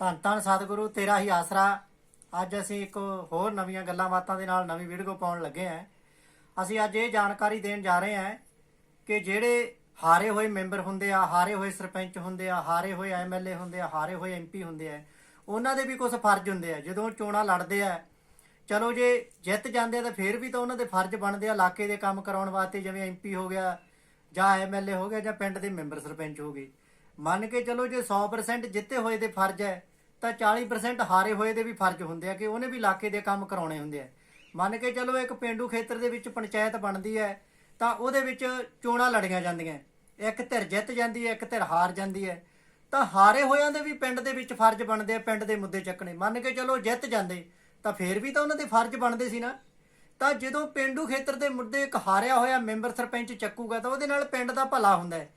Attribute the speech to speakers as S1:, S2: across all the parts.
S1: ਧੰਨ ਧੰਨ ਸਤਿਗੁਰੂ, ਤੇਰਾ ਹੀ ਆਸਰਾ। ਅੱਜ ਅਸੀਂ ਇੱਕ ਹੋਰ ਨਵੀਆਂ ਗੱਲਾਂ ਬਾਤਾਂ ਦੇ ਨਾਲ ਨਵੀਂ ਵੀਡੀਓ ਪਾਉਣ ਲੱਗੇ ਹਾਂ। ਅਸੀਂ ਅੱਜ ਇਹ ਜਾਣਕਾਰੀ ਦੇਣ ਜਾ ਰਹੇ ਹਾਂ ਕਿ ਜਿਹੜੇ ਹਾਰੇ ਹੋਏ ਮੈਂਬਰ ਹੁੰਦੇ ਆ, ਹਾਰੇ ਹੋਏ ਸਰਪੰਚ ਹੁੰਦੇ ਆ, ਹਾਰੇ ਹੋਏ ਐਮਐਲਏ ਹੁੰਦੇ ਆ, ਹਾਰੇ ਹੋਏ ਐਮਪੀ ਹੁੰਦੇ ਆ, ਉਹਨਾਂ ਦੇ ਵੀ ਕੁਝ ਫਰਜ਼ ਹੁੰਦੇ ਆ। ਜਦੋਂ ਚੋਣਾਂ ਲੜਦੇ ਆ, ਚਲੋ ਜੇ ਜਿੱਤ ਜਾਂਦੇ ਆ ਤਾਂ ਫੇਰ ਵੀ ਤਾਂ ਉਹਨਾਂ ਦੇ ਫਰਜ਼ ਬਣਦੇ ਆ ਇਲਾਕੇ ਦੇ ਕੰਮ ਕਰਾਉਣ ਵਾਸਤੇ, ਜਿਵੇਂ ਐਮਪੀ ਹੋ ਗਿਆ ਜਾਂ ਐਮਐਲਏ ਹੋ ਗਿਆ ਜਾਂ ਪਿੰਡ ਦੇ ਮੈਂਬਰ ਸਰਪੰਚ ਹੋ ਗਏ। ਮੰਨ ਕੇ ਚਲੋ ਜੇ 100% ਜਿੱਤੇ ਹੋਏ ਦੇ ਫਰਜ਼ ਹੈ ਤਾਂ 40% ਹਾਰੇ ਹੋਏ ਦੇ ਵੀ ਫਰਜ਼ ਹੁੰਦੇ ਆ ਕਿ ਉਹਨੇ ਵੀ ਇਲਾਕੇ ਦੇ ਕੰਮ ਕਰਾਉਣੇ ਹੁੰਦੇ ਆ। ਮੰਨ ਕੇ ਚਲੋ ਇੱਕ ਪਿੰਡੂ ਖੇਤਰ ਦੇ ਵਿੱਚ ਪੰਚਾਇਤ ਬਣਦੀ ਹੈ, ਤਾਂ ਉਹਦੇ ਵਿੱਚ ਚੋਣਾਂ ਲੜੀਆਂ ਜਾਂਦੀਆਂ ਇੱਕ ਧਿਰ ਜਿੱਤ ਜਾਂਦੀ ਹੈ, ਇੱਕ ਧਿਰ ਹਾਰ ਜਾਂਦੀ ਹੈ। ਤਾਂ ਹਾਰੇ ਹੋਇਆਂ ਦੇ ਵੀ ਪਿੰਡ ਦੇ ਵਿੱਚ ਫਰਜ਼ ਬਣਦੇ ਆ, ਪਿੰਡ ਦੇ ਮੁੱਦੇ ਚੱਕਣੇ। ਮੰਨ ਕੇ ਚਲੋ ਜਿੱਤ ਜਾਂਦੇ, ਤਾਂ ਫੇਰ ਵੀ ਤਾਂ ਉਹਨਾਂ ਦੇ ਫਰਜ਼ ਬਣਦੇ ਸੀ ਨਾ। ਤਾਂ ਜਦੋਂ ਪਿੰਡੂ ਖੇਤਰ ਦੇ ਮੁੱਦੇ ਇੱਕ ਹਾਰਿਆ ਹੋਇਆ ਮੈਂਬਰ ਸਰਪੰਚ ਚੱਕੂਗਾ, ਤਾਂ ਉਹਦੇ ਨਾਲ ਪਿੰਡ ਦਾ ਭਲਾ ਹੁੰਦਾ ਹੈ।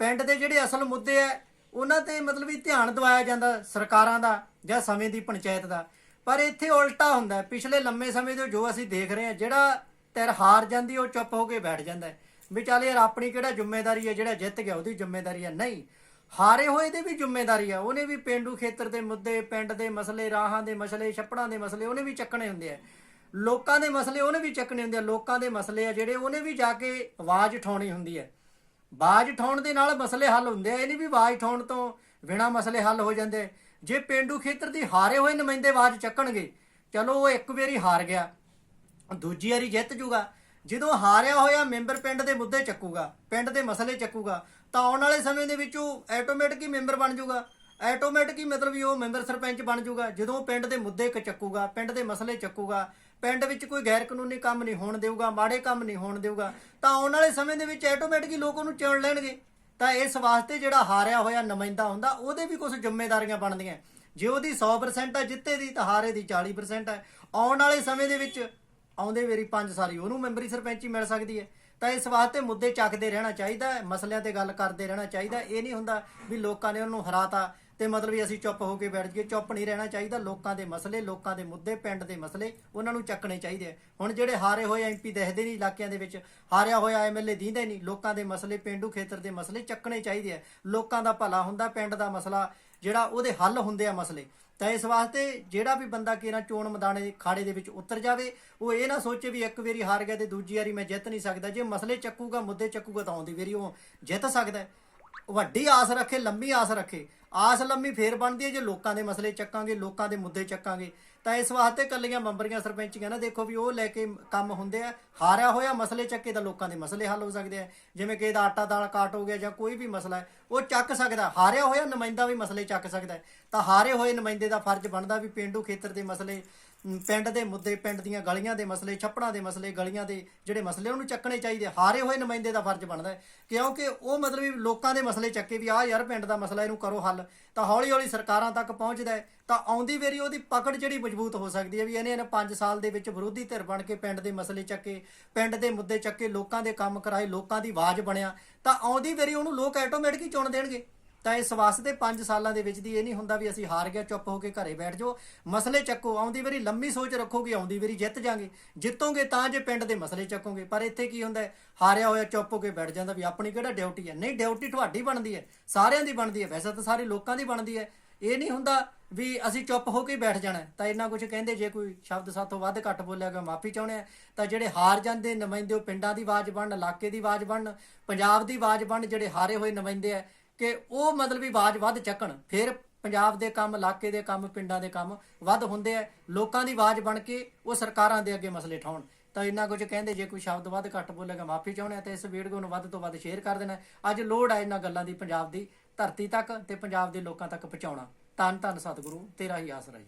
S1: ਪਿੰਡ ਦੇ ਜਿਹੜੇ ਅਸਲ ਮੁੱਦੇ ਹੈ ਉਹਨਾਂ ਤੇ ਮਤਲਬ ਵੀ ਧਿਆਨ ਦਿਵਾਇਆ ਜਾਂਦਾ ਸਰਕਾਰਾਂ ਦਾ ਜਾਂ ਸਮੇਂ ਦੀ ਪੰਚਾਇਤ ਦਾ। ਪਰ ਇੱਥੇ ਉਲਟਾ ਹੁੰਦਾ ਪਿਛਲੇ ਲੰਮੇ ਸਮੇਂ ਤੋਂ ਜੋ ਅਸੀਂ ਦੇਖ ਰਹੇ ਹਾਂ, ਜਿਹੜਾ ਧਿਰ ਹਾਰ ਜਾਂਦੀ ਉਹ ਚੁੱਪ ਹੋ ਕੇ ਬੈਠ ਜਾਂਦਾ ਵੀ ਚੱਲ ਯਾਰ, ਆਪਣੀ ਕਿਹੜਾ ਜ਼ਿੰਮੇਵਾਰੀ ਹੈ, ਜਿਹੜਾ ਜਿੱਤ ਗਿਆ, ਉਹਦੀ ਜ਼ਿੰਮੇਵਾਰੀ ਹੈ। ਨਹੀਂ। ਹਾਰੇ ਹੋਏ ਦੀ ਵੀ ਜ਼ਿੰਮੇਵਾਰੀ ਆ। ਉਹਨੇ ਵੀ ਪਿੰਡੂ ਖੇਤਰ ਦੇ ਮੁੱਦੇ, ਪਿੰਡ ਦੇ ਮਸਲੇ, ਰਾਹਾਂ ਦੇ ਮਸਲੇ, ਛੱਪੜਾਂ ਦੇ ਮਸਲੇ, ਉਹਨੇ ਵੀ ਚੱਕਣੇ ਹੁੰਦੇ ਆ। ਲੋਕਾਂ ਦੇ ਮਸਲੇ ਉਹਨੇ ਵੀ ਚੱਕਣੇ ਹੁੰਦੇ ਆ। ਲੋਕਾਂ ਦੇ ਮਸਲੇ ਆ ਜਿਹੜੇ, ਉਹਨੇ ਵੀ ਜਾ ਕੇ ਆਵਾਜ਼ ਉਠਾਉਣੀ ਹੁੰਦੀ ਹੈ। ਆਵਾਜ਼ ਉਠਾਉਣ ਦੇ ਨਾਲ ਮਸਲੇ ਹੱਲ ਹੁੰਦੇ ਆ, ਇਹ ਨਹੀਂ ਵੀ ਆਵਾਜ਼ ਉਠਾਉਣ ਤੋਂ ਬਿਨਾ ਮਸਲੇ ਹੱਲ ਹੋ ਜਾਂਦੇ। ਜੇ ਪਿੰਡੂ ਖੇਤਰ ਦੀ ਹਾਰੇ ਹੋਏ ਨੁਮਾਇੰਦੇ ਆਵਾਜ਼ ਚੱਕਣਗੇ, ਚਲੋ ਉਹ ਇੱਕ ਵਾਰੀ ਹਾਰ ਗਿਆ, ਦੂਜੀ ਵਾਰੀ ਜਿੱਤ ਜੂਗਾ। ਜਦੋਂ ਹਾਰਿਆ ਹੋਇਆ ਮੈਂਬਰ ਪਿੰਡ ਦੇ ਮੁੱਦੇ ਚੱਕੂਗਾ, ਪਿੰਡ ਦੇ ਮਸਲੇ ਚੱਕੂਗਾ, ਤਾਂ ਆਉਣ ਵਾਲੇ ਸਮੇਂ ਦੇ ਵਿੱਚ ਉਹ ਆਟੋਮੈਟਿਕ ਹੀ ਮੈਂਬਰ ਬਣ ਜਾਊਗਾ ਆਟੋਮੈਟਿਕ ਹੀ ਮਤਲਬ ਵੀ ਉਹ ਮੈਂਬਰ ਸਰਪੰਚ ਬਣ ਜਾਊਗਾ ਜਦੋਂ ਪਿੰਡ ਦੇ ਮੁੱਦੇ ਚੱਕੂਗਾ, ਪਿੰਡ ਦੇ ਮਸਲੇ ਚੱਕੂਗਾ ਪਿੰਡ ਵਿੱਚ ਕੋਈ ਗੈਰ ਕਾਨੂੰਨੀ ਕੰਮ ਨਹੀਂ ਹੋਣ ਦੇਊਗਾ, ਮਾੜੇ ਕੰਮ ਨਹੀਂ ਹੋਣ ਦੇਊਗਾ, ਤਾਂ ਆਉਣ ਵਾਲੇ ਸਮੇਂ ਦੇ ਵਿੱਚ ਆਟੋਮੈਟਿਕਲੀ ਲੋਕ ਉਹਨੂੰ ਚੁਣ ਲੈਣਗੇ। ਤਾਂ ਇਸ ਵਾਸਤੇ ਜਿਹੜਾ ਹਾਰਿਆ ਹੋਇਆ ਨੁਮਾਇੰਦਾ ਹੁੰਦਾ, ਉਹਦੇ ਵੀ ਕੁਝ ਜ਼ਿੰਮੇਵਾਰੀਆਂ ਬਣਦੀਆਂ। ਜੇ ਉਹਦੀ 100% ਹੈ ਜਿੱਤੇ ਦੀ, ਤਾਂ ਹਾਰੇ ਦੀ 40% ਹੈ ਆਉਣ ਵਾਲੇ ਸਮੇਂ ਦੇ ਵਿੱਚ ਆਉਂਦੇ ਵੇਰੀ 5 ਸਾਲੀ ਉਹਨੂੰ ਮੈਂਬਰੀ ਸਰਪੰਚੀ ਮਿਲ ਸਕਦੀ ਹੈ। ਤਾਂ ਇਸ ਵਾਸਤੇ ਮੁੱਦੇ ਚੱਕਦੇ ਰਹਿਣਾ ਚਾਹੀਦਾ ਹੈ ਮਸਲਿਆਂ ਤੇ ਗੱਲ ਕਰਦੇ ਰਹਿਣਾ ਚਾਹੀਦਾ। ਇਹ ਨਹੀਂ ਹੁੰਦਾ ਵੀ ਲੋਕਾਂ ਨੇ ਉਹਨੂੰ ਹਰਾਤਾ ਤੇ ਮਤਲਬ ਵੀ ਅਸੀਂ ਚੁੱਪ ਹੋ ਕੇ ਬੈਠ ਗਏ ਚੁੱਪ ਨਹੀਂ ਰਹਿਣਾ ਚਾਹੀਦਾ। ਲੋਕਾਂ ਦੇ ਮਸਲੇ, ਲੋਕਾਂ ਦੇ ਮੁੱਦੇ, ਪਿੰਡ ਦੇ ਮਸਲੇ, ਉਹਨਾਂ ਨੂੰ ਚੱਕਣੇ ਚਾਹੀਦੇ ਆ। ਹੁਣ ਜਿਹੜੇ ਹਾਰੇ ਹੋਏ ਐਮਪੀ ਦੇਖਦੇ ਨਹੀਂ ਇਲਾਕਿਆਂ ਦੇ ਵਿੱਚ, ਹਾਰਿਆ ਹੋਇਆ ਐਮਐਲਏ ਦੀਂਦੇ ਨਹੀਂ। ਲੋਕਾਂ ਦੇ ਮਸਲੇ, ਪਿੰਡੂ ਖੇਤਰ ਦੇ ਮਸਲੇ ਚੱਕਣੇ ਚਾਹੀਦੇ ਆ। ਲੋਕਾਂ ਦਾ ਭਲਾ ਹੁੰਦਾ, ਪਿੰਡ ਦਾ ਮਸਲਾ ਜਿਹੜਾ ਉਹਦੇ ਹੱਲ ਹੁੰਦੇ ਆ ਮਸਲੇ। ਤਾਂ ਇਸ ਵਾਸਤੇ ਜਿਹੜਾ ਵੀ ਬੰਦਾ ਕਿਹੜਾ ਚੋਣ ਮੈਦਾਨੇ ਦੇ ਖਾੜੇ ਦੇ ਵਿੱਚ ਉਤਰ ਜਾਵੇ, ਉਹ ਇਹ ਨਾ ਸੋਚੇ ਵੀ ਇੱਕ ਵਾਰੀ ਹਾਰ ਗਿਆ ਤੇ ਦੂਜੀ ਵਾਰੀ ਮੈਂ ਜਿੱਤ ਨਹੀਂ ਸਕਦਾ। ਜੇ ਮਸਲੇ ਚੱਕੂਗਾ, ਮੁੱਦੇ ਚੱਕੂਗਾ ਤਾਂ ਆਉਂਦੀ ਵਾਰੀ ਉਹ ਜਿੱਤ ਸਕਦਾ। ਵੱਡੀ ਆਸ ਰੱਖੇ, ਲੰਮੀ ਆਸ ਰੱਖੇ। ਆਸ ਲੰਮੀ ਫੇਰ ਬਣਦੀ ਹੈ ਜੇ ਲੋਕਾਂ ਦੇ ਮਸਲੇ ਚੱਕਾਂਗੇ, ਲੋਕਾਂ ਦੇ ਮੁੱਦੇ ਚੱਕਾਂਗੇ। ਤਾਂ ਇਸ ਵਾਸਤੇ ਕੱਲੀਆਂ ਮੰਬਰੀਆਂ ਸਰਪੰਚੀਆਂ ਨਾ ਦੇਖੋ ਵੀ ਉਹ ਲੈ ਕੇ ਕੰਮ ਹੁੰਦੇ ਆ। ਹਾਰਿਆ ਹੋਇਆ ਮਸਲੇ ਚੱਕੇ ਤਾਂ ਲੋਕਾਂ ਦੇ ਮਸਲੇ ਹੱਲ ਹੋ ਸਕਦੇ ਆ। ਜਿਵੇਂ ਕਿ ਇਹਦਾ ਆਟਾ, ਦਾਲ ਕਾਟ ਹੋ ਗਿਆ ਜਾਂ ਕੋਈ ਵੀ ਮਸਲਾ ਹੈ, ਉਹ ਚੱਕ ਸਕਦਾ। ਹਾਰਿਆ ਹੋਇਆ ਨੁਮਾਇੰਦਾ ਵੀ ਮਸਲੇ ਚੱਕ ਸਕਦਾ ਤਾਂ ਹਾਰੇ ਹੋਏ ਨੁਮਾਇੰਦੇ ਦਾ ਫਰਜ਼ ਬਣਦਾ ਵੀ ਪਿੰਡੂ ਖੇਤਰ ਦੇ ਮਸਲੇ ਪਿੰਡ ਦੇ ਮੁੱਦੇ, ਪਿੰਡ ਦੀਆਂ ਗਲੀਆਂ ਦੇ ਮਸਲੇ, ਛੱਪੜਾਂ ਦੇ ਮਸਲੇ, ਗਲੀਆਂ ਦੇ ਜਿਹੜੇ ਮਸਲੇ ਉਹਨੂੰ ਚੱਕਣੇ ਚਾਹੀਦੇ, ਹਾਰੇ ਹੋਏ ਨੁਮਾਇੰਦੇ ਦਾ ਫਰਜ਼ ਬਣਦਾ ਹੈ। ਕਿਉਂਕਿ ਉਹ ਮਤਲਬ ਵੀ ਲੋਕਾਂ ਦੇ ਮਸਲੇ ਚੱਕੇ ਵੀ ਆ ਯਾਰ ਪਿੰਡ ਦਾ ਮਸਲਾ, ਇਹਨੂੰ ਕਰੋ ਹੱਲ। ਤਾਂ ਹੌਲੀ ਹੌਲੀ ਸਰਕਾਰਾਂ ਤੱਕ ਪਹੁੰਚਦਾ ਹੈ, ਤਾਂ ਆਉਂਦੀ ਵੇਰੀ ਉਹਦੀ ਪਕੜ ਜਿਹੜੀ ਮਜ਼ਬੂਤ ਹੋ ਸਕਦੀ ਹੈ ਵੀ ਇਹਨੇ ਇਹਨੇ 5 ਸਾਲ ਦੇ ਵਿੱਚ ਵਿਰੋਧੀ ਧਿਰ ਬਣ ਕੇ ਪਿੰਡ ਦੇ ਮਸਲੇ ਚੱਕੇ, ਪਿੰਡ ਦੇ ਮੁੱਦੇ ਚੱਕੇ, ਲੋਕਾਂ ਦੇ ਕੰਮ ਕਰਾਏ, ਲੋਕਾਂ ਦੀ ਆਵਾਜ਼ ਬਣਿਆ। ਤਾਂ ਆਉਂਦੀ ਵੇਰੀ ਉਹਨੂੰ ਲੋਕ ਆਟੋਮੈਟਿਕ ਹੀ ਚੁਣ ਦੇਣਗੇ। ਤਾਂ ਇਸ ਵਾਸਤੇ 5 ਸਾਲਾਂ ਦੇ ਵਿੱਚ ਦੀ ਇਹ ਨਹੀਂ ਹੁੰਦਾ ਵੀ ਅਸੀਂ ਹਾਰ ਗਿਆ, ਚੁੱਪ ਹੋ ਕੇ ਘਰੇ ਬੈਠ ਜਾਓ। ਮਸਲੇ ਚੱਕੋ, ਆਉਂਦੀ ਵਾਰੀ ਲੰਮੀ ਸੋਚ ਰੱਖੋਗੇ, ਆਉਂਦੀ ਵਾਰੀ ਜਿੱਤ ਜਾਗੇ। ਜਿੱਤੋਗੇ ਤਾਂ ਜੇ ਪਿੰਡ ਦੇ ਮਸਲੇ ਚੱਕੋਗੇ, ਪਰ ਇੱਥੇ ਕੀ ਹੁੰਦਾ ਹਾਰਿਆ ਹੋਇਆ, ਚੁੱਪ ਹੋ ਕੇ ਬੈਠ ਜਾਂਦਾ ਵੀ ਆਪਣੀ ਕਿਹੜਾ ਡਿਊਟੀ ਹੈ? ਨਹੀਂ, ਡਿਊਟੀ ਤੁਹਾਡੀ ਬਣਦੀ ਹੈ, ਸਾਰਿਆਂ ਦੀ ਬਣਦੀ ਹੈ, ਵੈਸੇ ਤਾਂ ਸਾਰੇ ਲੋਕਾਂ ਦੀ ਬਣਦੀ ਹੈ। ਇਹ ਨਹੀਂ ਹੁੰਦਾ ਵੀ ਅਸੀਂ ਚੁੱਪ ਹੋ ਕੇ ਬੈਠ ਜਾਣਾ ਤਾਂ ਇੰਨਾ ਕੁਝ ਕਹਿੰਦੇ, ਜੇ ਕੋਈ ਸ਼ਬਦ ਸਾਥੋਂ ਵੱਧ ਘੱਟ ਬੋਲਿਆ ਗਿਆ, ਮਾਫੀ ਚਾਹੁੰਦੇ ਆ ਤਾਂ ਜਿਹੜੇ ਹਾਰ ਜਾਂਦੇ, ਨੁਮਾਇੰਦੇ ਉਹ ਪਿੰਡਾਂ ਦੀ ਆਵਾਜ਼ ਬਣਨ, ਇਲਾਕੇ ਦੀ ਆਵਾਜ਼ ਬਣਨ, ਪੰਜਾਬ ਦੀ ਆਵਾਜ਼ ਬਣਨ, ਜਿਹੜੇ ਹਾਰੇ ਹੋਏ ਨੁਮਾਇੰਦੇ ਆ ਕਿ ਉਹ ਮਤਲਬ ਵੀ ਆਵਾਜ਼ ਵੱਧ ਚੱਕਣ, ਫਿਰ ਪੰਜਾਬ ਦੇ ਕੰਮ, ਇਲਾਕੇ ਦੇ ਕੰਮ, ਪਿੰਡਾਂ ਦੇ ਕੰਮ ਵੱਧ ਹੁੰਦੇ ਆ, ਲੋਕਾਂ ਦੀ ਆਵਾਜ਼ ਬਣ ਕੇ ਉਹ ਸਰਕਾਰਾਂ ਦੇ ਅੱਗੇ ਮਸਲੇ ਠਾਉਣ। ਤਾਂ ਇੰਨਾ ਕੁਝ ਕਹਿੰਦੇ, ਜੇ ਕੋਈ ਸ਼ਬਦ ਵੱਧ ਘੱਟ ਬੋਲੇਗਾ, ਮਾਫੀ ਚਾਹੁੰਦੇ ਆ, ਤੇ ਇਸ ਵੀਡੀਓ ਨੂੰ ਵੱਧ ਤੋਂ ਵੱਧ ਸ਼ੇਅਰ ਕਰ ਦੇਣਾ। ਅੱਜ ਲੋੜ ਆ ਇਹਨਾਂ ਗੱਲਾਂ ਦੀ, ਪੰਜਾਬ ਦੀ ਧਰਤੀ ਤੱਕ ਤੇ ਪੰਜਾਬ ਦੇ ਲੋਕਾਂ ਤੱਕ ਪਹੁੰਚਾਉਣਾ। ਧੰਨ ਧੰਨ ਸਤਿਗੁਰੂ, ਤੇਰਾ ਹੀ ਆਸਰਾ ਜੀ।